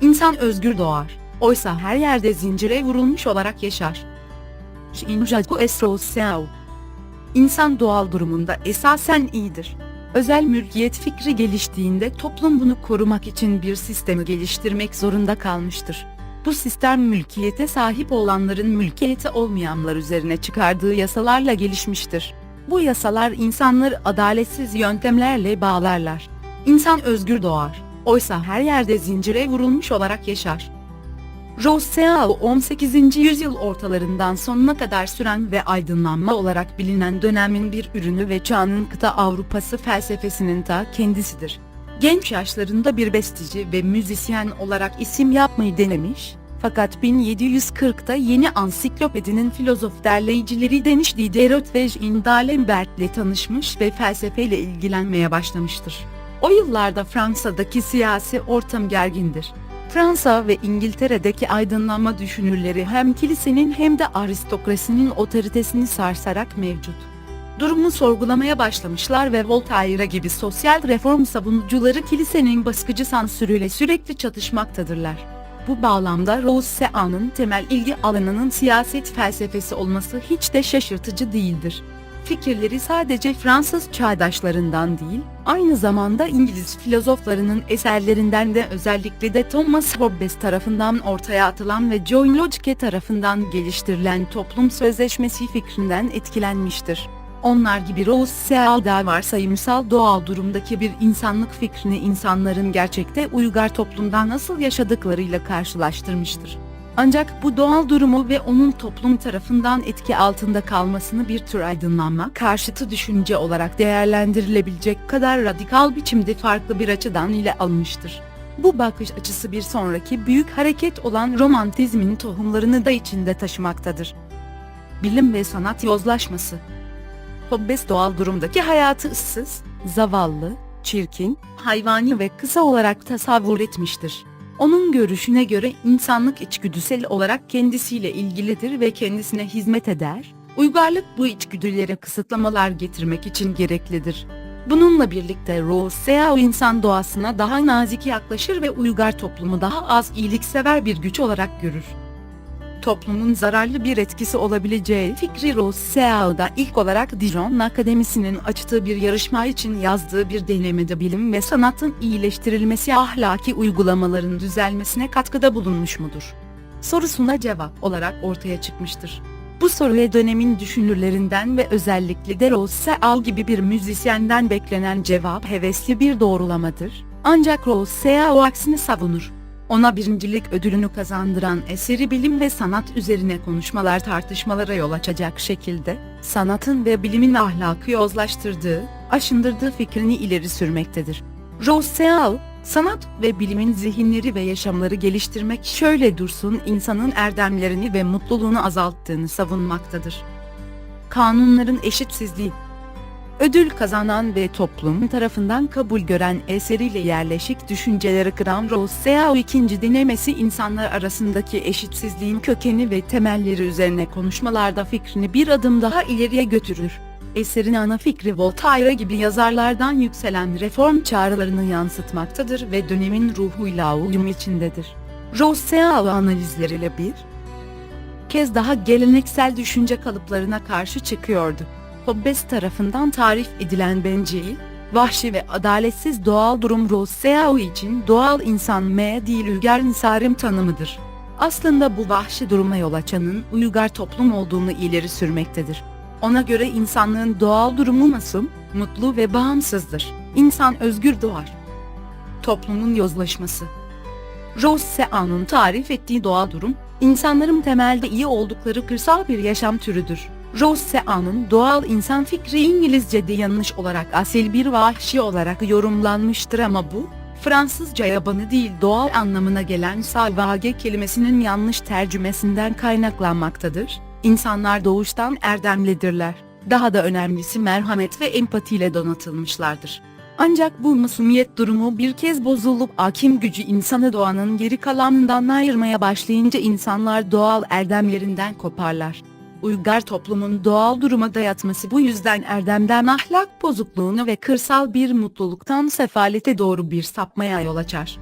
İnsan özgür doğar. Oysa her yerde zincire vurulmuş olarak yaşar. Shinjaku Esroseo İnsan doğal durumunda esasen iyidir. Özel mülkiyet fikri geliştiğinde toplum bunu korumak için bir sistemi geliştirmek zorunda kalmıştır. Bu sistem mülkiyete sahip olanların mülkiyeti olmayanlar üzerine çıkardığı yasalarla gelişmiştir. Bu yasalar insanları adaletsiz yöntemlerle bağlarlar. İnsan özgür doğar. Oysa her yerde zincire vurulmuş olarak yaşar. Rousseau 18. yüzyıl ortalarından sonuna kadar süren ve aydınlanma olarak bilinen dönemin bir ürünü ve çağının kıta Avrupası felsefesinin ta kendisidir. Genç yaşlarında bir besteci ve müzisyen olarak isim yapmayı denemiş, fakat 1740'da yeni ansiklopedinin filozof derleyicileri Denis Diderot ve Jean d'Alembert ile tanışmış ve felsefeyle ilgilenmeye başlamıştır. O yıllarda Fransa'daki siyasi ortam gergindir. Fransa ve İngiltere'deki aydınlanma düşünürleri hem kilisenin hem de aristokrasinin otoritesini sarsarak mevcut. Durumu sorgulamaya başlamışlar ve Voltaire gibi sosyal reform savunucuları kilisenin baskıcı sansürüyle sürekli çatışmaktadırlar. Bu bağlamda Rousseau'nun temel ilgi alanının siyaset felsefesi olması hiç de şaşırtıcı değildir fikirleri sadece Fransız çağdaşlarından değil, aynı zamanda İngiliz filozoflarının eserlerinden de özellikle de Thomas Hobbes tarafından ortaya atılan ve John Locke tarafından geliştirilen toplum sözleşmesi fikrinden etkilenmiştir. Onlar gibi Rousseau da varsayımsal doğal durumdaki bir insanlık fikrini insanların gerçekte uygar toplumda nasıl yaşadıklarıyla karşılaştırmıştır. Ancak bu doğal durumu ve onun toplum tarafından etki altında kalmasını bir tür aydınlanma karşıtı düşünce olarak değerlendirilebilecek kadar radikal biçimde farklı bir açıdan ile almıştır. Bu bakış açısı bir sonraki büyük hareket olan romantizmin tohumlarını da içinde taşımaktadır. Bilim ve sanat yozlaşması Hobbes doğal durumdaki hayatı ıssız, zavallı, çirkin, hayvani ve kısa olarak tasavvur etmiştir. Onun görüşüne göre insanlık içgüdüsel olarak kendisiyle ilgilidir ve kendisine hizmet eder. Uygarlık bu içgüdülere kısıtlamalar getirmek için gereklidir. Bununla birlikte Rousseau insan doğasına daha nazik yaklaşır ve uygar toplumu daha az iyiliksever bir güç olarak görür. Toplumun zararlı bir etkisi olabileceği fikri Rousseau'da ilk olarak Dijon Akademisi'nin açtığı bir yarışma için yazdığı bir denemede bilim ve sanatın iyileştirilmesi ahlaki uygulamaların düzelmesine katkıda bulunmuş mudur? Sorusuna cevap olarak ortaya çıkmıştır. Bu soruya dönemin düşünürlerinden ve özellikle de Rousseau gibi bir müzisyenden beklenen cevap hevesli bir doğrulamadır. Ancak Rousseau aksini savunur. Ona birincilik ödülünü kazandıran eseri bilim ve sanat üzerine konuşmalar tartışmalara yol açacak şekilde, sanatın ve bilimin ahlakı yozlaştırdığı, aşındırdığı fikrini ileri sürmektedir. Rousseau, sanat ve bilimin zihinleri ve yaşamları geliştirmek şöyle dursun insanın erdemlerini ve mutluluğunu azalttığını savunmaktadır. Kanunların eşitsizliği Ödül kazanan ve toplum tarafından kabul gören eseriyle yerleşik düşünceleri kıran Rousseau ikinci denemesi insanlar arasındaki eşitsizliğin kökeni ve temelleri üzerine konuşmalarda fikrini bir adım daha ileriye götürür. Eserin ana fikri Voltaire gibi yazarlardan yükselen reform çağrılarını yansıtmaktadır ve dönemin ruhuyla uyum içindedir. Rousseau analizleriyle bir kez daha geleneksel düşünce kalıplarına karşı çıkıyordu. Hobbes tarafından tarif edilen bencil, vahşi ve adaletsiz doğal durum Rousseau için doğal insan M değil uygar insan tanımıdır. Aslında bu vahşi duruma yol açanın uygar toplum olduğunu ileri sürmektedir. Ona göre insanlığın doğal durumu masum, mutlu ve bağımsızdır. İnsan özgür doğar. Toplumun yozlaşması Rousseau'nun tarif ettiği doğal durum, insanların temelde iyi oldukları kırsal bir yaşam türüdür. Rousseau'nun doğal insan fikri İngilizce'de yanlış olarak asil bir vahşi olarak yorumlanmıştır ama bu, Fransızca yabanı değil doğal anlamına gelen salvage kelimesinin yanlış tercümesinden kaynaklanmaktadır. İnsanlar doğuştan erdemlidirler. Daha da önemlisi merhamet ve empatiyle donatılmışlardır. Ancak bu masumiyet durumu bir kez bozulup akim gücü insanı doğanın geri kalanından ayırmaya başlayınca insanlar doğal erdemlerinden koparlar. Uygar toplumun doğal duruma dayatması bu yüzden erdemden ahlak bozukluğunu ve kırsal bir mutluluktan sefalete doğru bir sapmaya yol açar.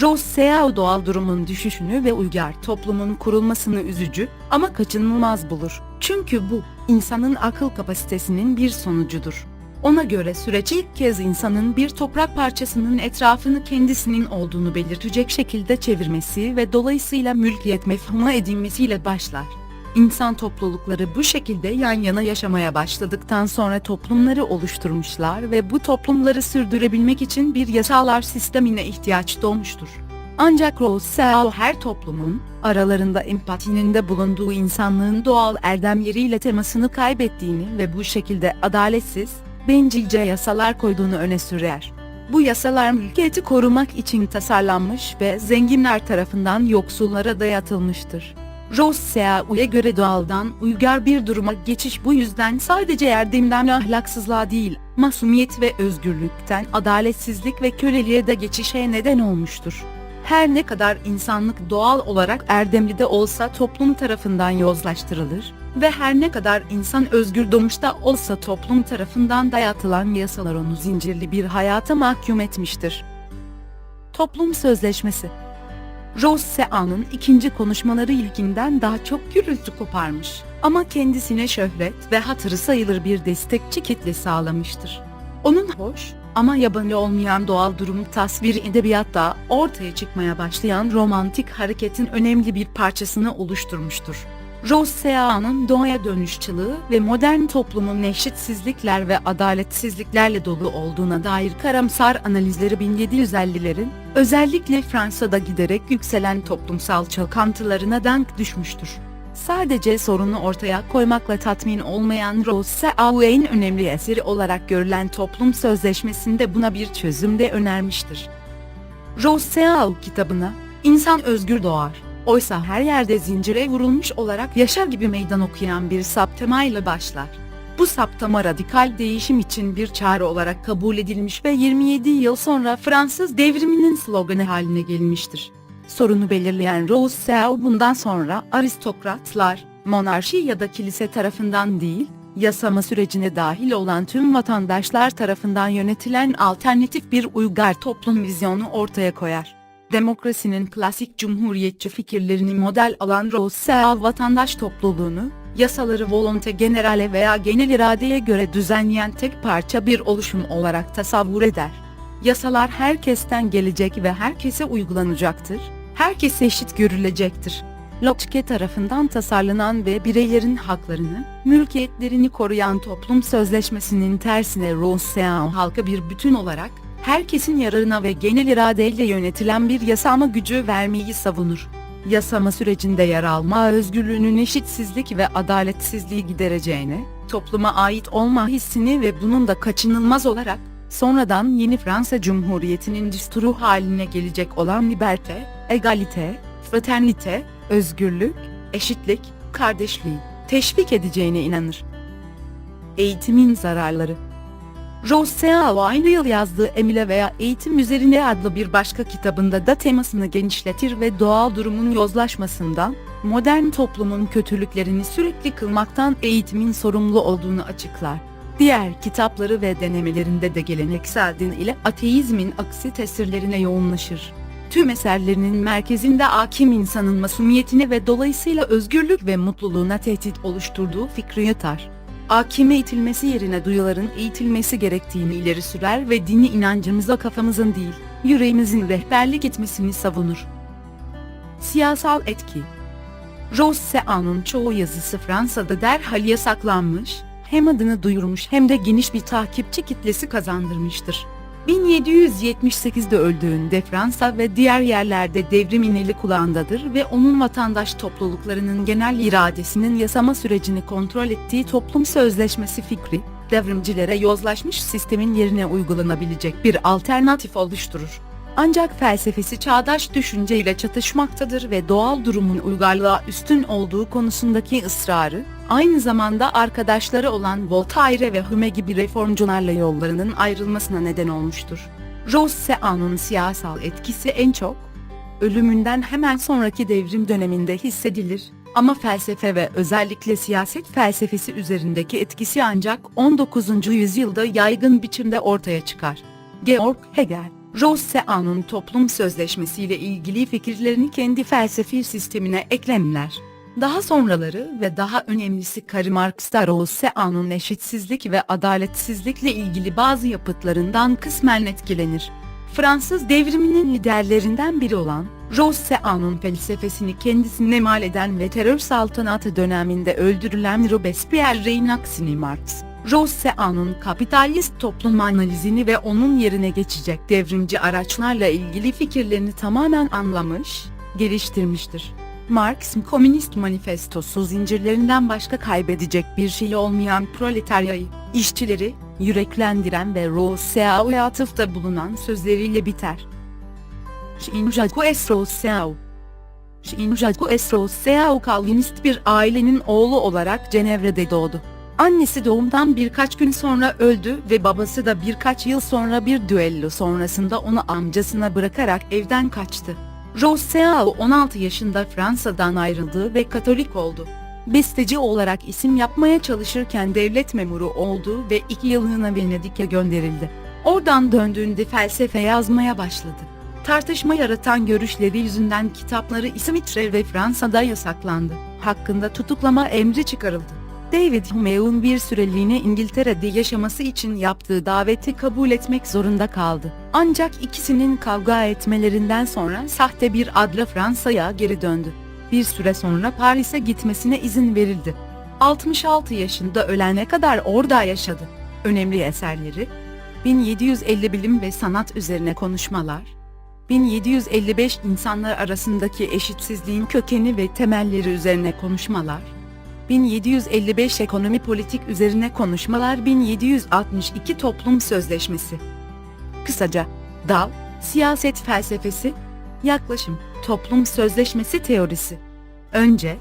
Rousseau doğal durumun düşüşünü ve uygar toplumun kurulmasını üzücü ama kaçınılmaz bulur. Çünkü bu, insanın akıl kapasitesinin bir sonucudur. Ona göre süreç ilk kez insanın bir toprak parçasının etrafını kendisinin olduğunu belirtecek şekilde çevirmesi ve dolayısıyla mülkiyet mefhumu edinmesiyle başlar. İnsan toplulukları bu şekilde yan yana yaşamaya başladıktan sonra toplumları oluşturmuşlar ve bu toplumları sürdürebilmek için bir yasalar sistemine ihtiyaç doğmuştur. Ancak Rousseau her toplumun, aralarında empatinin de bulunduğu insanlığın doğal erdemleriyle temasını kaybettiğini ve bu şekilde adaletsiz, bencilce yasalar koyduğunu öne sürer. Bu yasalar mülkiyeti korumak için tasarlanmış ve zenginler tarafından yoksullara dayatılmıştır. Rousseau'ya göre doğaldan uygar bir duruma geçiş bu yüzden sadece erdemden ahlaksızlığa değil, masumiyet ve özgürlükten adaletsizlik ve köleliğe de geçişe neden olmuştur. Her ne kadar insanlık doğal olarak erdemli de olsa toplum tarafından yozlaştırılır ve her ne kadar insan özgür doğmuşta olsa toplum tarafından dayatılan yasalar onu zincirli bir hayata mahkum etmiştir. Toplum Sözleşmesi Rousseau'nun ikinci konuşmaları ilkinden daha çok gürültü koparmış ama kendisine şöhret ve hatırı sayılır bir destekçi kitle sağlamıştır. Onun hoş ama yabancı olmayan doğal durum tasviri edebiyatta ortaya çıkmaya başlayan romantik hareketin önemli bir parçasını oluşturmuştur. Rousseau'nun doğaya dönüş çılığı ve modern toplumun eşitsizlikler ve adaletsizliklerle dolu olduğuna dair karamsar analizleri 1750'lerin, özellikle Fransa'da giderek yükselen toplumsal çalkantılarına denk düşmüştür. Sadece sorunu ortaya koymakla tatmin olmayan Rousseau en önemli eseri olarak görülen toplum sözleşmesinde buna bir çözüm de önermiştir. Rousseau kitabına, insan özgür doğar, oysa her yerde zincire vurulmuş olarak yaşar gibi meydan okuyan bir saptamayla başlar. Bu saptama radikal değişim için bir çağrı olarak kabul edilmiş ve 27 yıl sonra Fransız devriminin sloganı haline gelmiştir. Sorunu belirleyen Rousseau bundan sonra aristokratlar, monarşi ya da kilise tarafından değil, yasama sürecine dahil olan tüm vatandaşlar tarafından yönetilen alternatif bir uygar toplum vizyonu ortaya koyar. Demokrasinin klasik cumhuriyetçi fikirlerini model alan Rousseau vatandaş topluluğunu, yasaları volonte generale veya genel iradeye göre düzenleyen tek parça bir oluşum olarak tasavvur eder. Yasalar herkesten gelecek ve herkese uygulanacaktır, herkese eşit görülecektir. Locke tarafından tasarlanan ve bireylerin haklarını, mülkiyetlerini koruyan toplum sözleşmesinin tersine Rousseau halka bir bütün olarak, herkesin yararına ve genel iradeyle yönetilen bir yasama gücü vermeyi savunur. Yasama sürecinde yer alma özgürlüğünün eşitsizlik ve adaletsizliği gidereceğine, topluma ait olma hissini ve bunun da kaçınılmaz olarak, sonradan yeni Fransa Cumhuriyeti'nin düsturu haline gelecek olan liberte, egalite, fraternite, özgürlük, eşitlik, kardeşliği teşvik edeceğine inanır. Eğitimin zararları Rousseau aynı yıl yazdığı Emile veya Eğitim Üzerine adlı bir başka kitabında da temasını genişletir ve doğal durumun yozlaşmasından, modern toplumun kötülüklerini sürekli kılmaktan eğitimin sorumlu olduğunu açıklar. Diğer kitapları ve denemelerinde de geleneksel din ile ateizmin aksi tesirlerine yoğunlaşır. Tüm eserlerinin merkezinde hakim insanın masumiyetine ve dolayısıyla özgürlük ve mutluluğuna tehdit oluşturduğu fikri yatar. Hakime itilmesi yerine duyuların eğitilmesi gerektiğini ileri sürer ve dini inancımıza kafamızın değil, yüreğimizin rehberlik etmesini savunur. Siyasal etki Rousseau'nun çoğu yazısı Fransa'da derhal yasaklanmış, hem adını duyurmuş hem de geniş bir takipçi kitlesi kazandırmıştır. 1778'de öldüğünde Fransa ve diğer yerlerde devrimin eli kulağındadır ve onun vatandaş topluluklarının genel iradesinin yasama sürecini kontrol ettiği toplum sözleşmesi fikri, devrimcilere yozlaşmış sistemin yerine uygulanabilecek bir alternatif oluşturur. Ancak felsefesi çağdaş düşünceyle çatışmaktadır ve doğal durumun uygarlığa üstün olduğu konusundaki ısrarı, aynı zamanda arkadaşları olan Voltaire ve Hume gibi reformcularla yollarının ayrılmasına neden olmuştur. Rousseau'nun siyasal etkisi en çok, ölümünden hemen sonraki devrim döneminde hissedilir ama felsefe ve özellikle siyaset felsefesi üzerindeki etkisi ancak 19. yüzyılda yaygın biçimde ortaya çıkar. Georg Hegel Rousseau'nun toplum sözleşmesiyle ilgili fikirlerini kendi felsefi sistemine eklemler. Daha sonraları ve daha önemlisi Karl Marx da Rousseau'nun eşitsizlik ve adaletsizlikle ilgili bazı yapıtlarından kısmen etkilenir. Fransız devriminin liderlerinden biri olan, Rousseau'nun felsefesini kendisine mal eden ve terör saltanatı döneminde öldürülen Robespierre'in aksini Marx, Rousseau'nun kapitalist toplum analizini ve onun yerine geçecek devrimci araçlarla ilgili fikirlerini tamamen anlamış, geliştirmiştir. Marx'ın Komünist Manifestosu zincirlerinden başka kaybedecek bir şey olmayan proletaryayı, işçileri, yüreklendiren ve Rousseau'ya atıfta bulunan sözleriyle biter. Jean-Jacques Rousseau Jean-Jacques Rousseau Calvinist bir ailenin oğlu olarak Cenevre'de doğdu. Annesi doğumdan birkaç gün sonra öldü ve babası da birkaç yıl sonra bir düello sonrasında onu amcasına bırakarak evden kaçtı. Rousseau 16 yaşında Fransa'dan ayrıldı ve Katolik oldu. Besteci olarak isim yapmaya çalışırken devlet memuru oldu ve iki yıllığına Venedik'e gönderildi. Oradan döndüğünde felsefe yazmaya başladı. Tartışma yaratan görüşleri yüzünden kitapları İsviçre ve Fransa'da yasaklandı. Hakkında tutuklama emri çıkarıldı. David Hume'un bir süreliğine İngiltere'de yaşaması için yaptığı daveti kabul etmek zorunda kaldı. Ancak ikisinin kavga etmelerinden sonra sahte bir adla Fransa'ya geri döndü. Bir süre sonra Paris'e gitmesine izin verildi. 66 yaşında ölene kadar orada yaşadı. Önemli eserleri 1750 bilim ve sanat üzerine konuşmalar 1755 insanlar arasındaki eşitsizliğin kökeni ve temelleri üzerine konuşmalar 1755 Ekonomi Politik üzerine konuşmalar 1762 Toplum Sözleşmesi Kısaca, dal, siyaset felsefesi, yaklaşım, toplum sözleşmesi teorisi. Önce,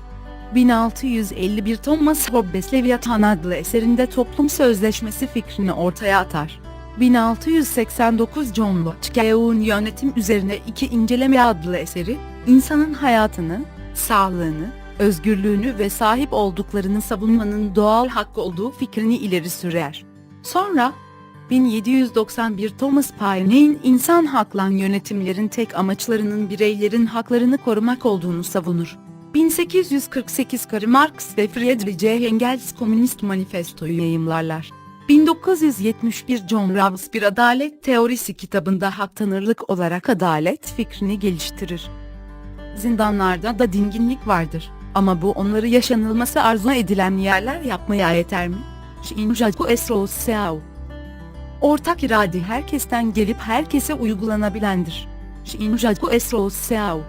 1651 Thomas Hobbes Leviathan adlı eserinde toplum sözleşmesi fikrini ortaya atar. 1689 John Locke'un yönetim üzerine iki inceleme adlı eseri, insanın hayatını, sağlığını, özgürlüğünü ve sahip olduklarını savunmanın doğal hak olduğu fikrini ileri sürer. Sonra, 1791 Thomas Paine'in insan haklan yönetimlerin tek amaçlarının bireylerin haklarını korumak olduğunu savunur. 1848 Karl Marx ve Friedrich. Engels Komünist Manifestoyu yayımlarlar. 1971 John Rawls bir adalet teorisi kitabında hak tanırlık olarak adalet fikrini geliştirir. Zindanlarda da dinginlik vardır. Ama bu onları yaşanılması arzu edilen yerler yapmaya yeter mi? Jean-Jacques Rousseau Ortak irade herkesten gelip herkese uygulanabilendir. Jean-Jacques Rousseau